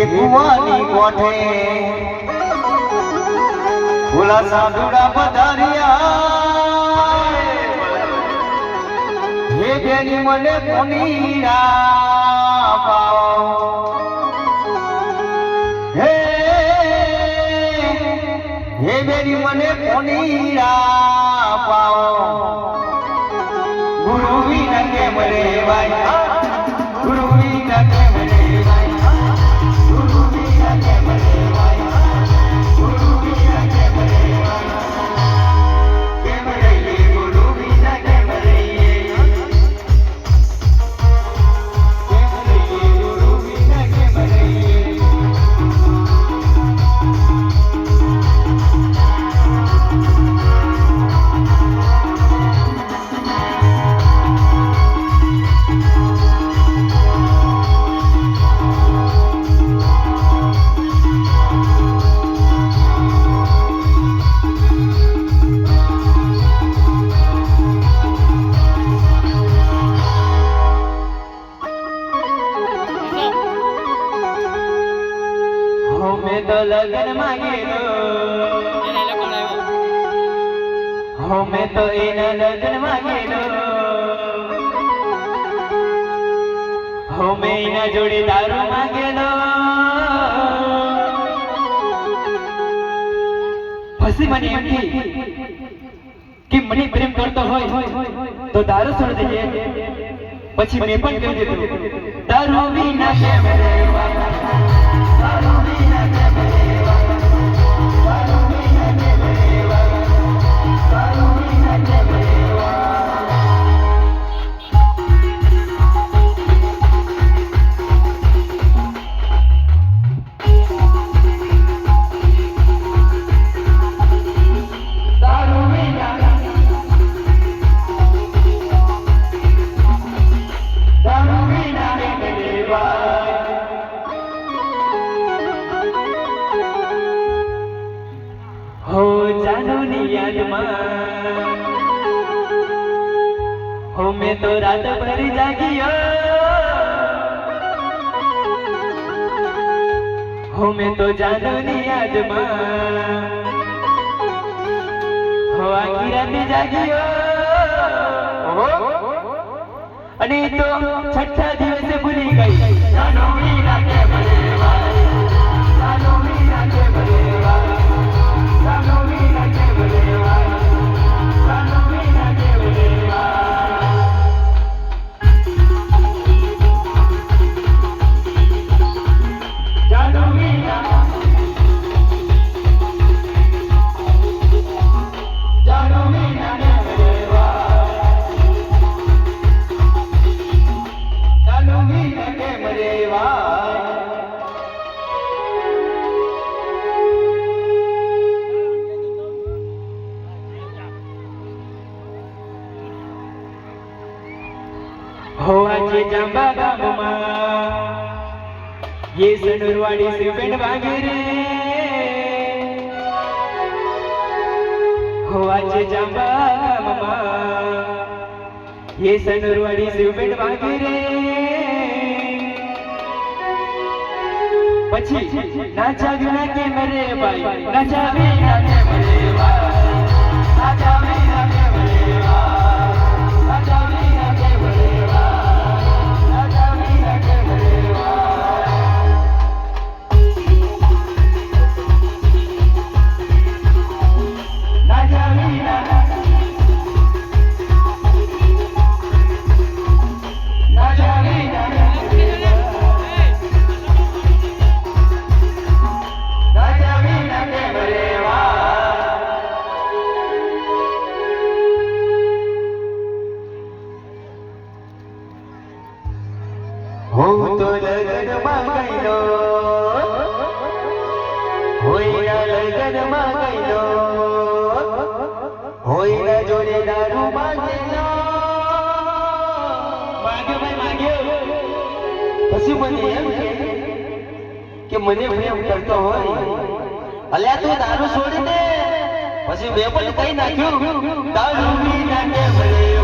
એ કુવાની કોઠે ઓલા સાધુડા પધાર્યા. હે બેની, મને પાવો હે હે બેની, મને કોનીડા પાઓ. ગુરુ વિના કેમ રેવાય તો લગન માંગેલો અમે તો એના લગન માંગેલો અમે એના જોડે દારૂ માંગેલો પછી મને એમ કે મને પ્રેમ કરતો હોય તો દારૂ છોડી દેજે પછી મેં પણ કહી દીધું દારૂ વિના કેમ રહેવાય મેં તો રાત ભરી જાગ્યો. હો મેં તો જાનુની યાદમાં. હો આખી રાત જાગ્યો. અને તો છઠ્ઠા હોવા છે જાંબા યે સનરવાડી શ્રીપેણ વાગે રે હોવા છે યે સનરવાડી શ્રીપેણ વાગે પછી નાચા વિના કેમ ભાઈ. નાચા વિના કેમ ભાઈ. હું તો લગનમાં ગયેલો હોઈના લગનમાં ગયેલો હોઈના જોડે દારૂ માંગેલો માગ્યો ભાઈ માગ્યો પછી મને એમ કે મને પ્રેમ કરતો હોય અલ્યા તું દારૂ છોડી દે પછી મેં પણ કઈ નાખ્યું દારૂ કેમ રહેવાય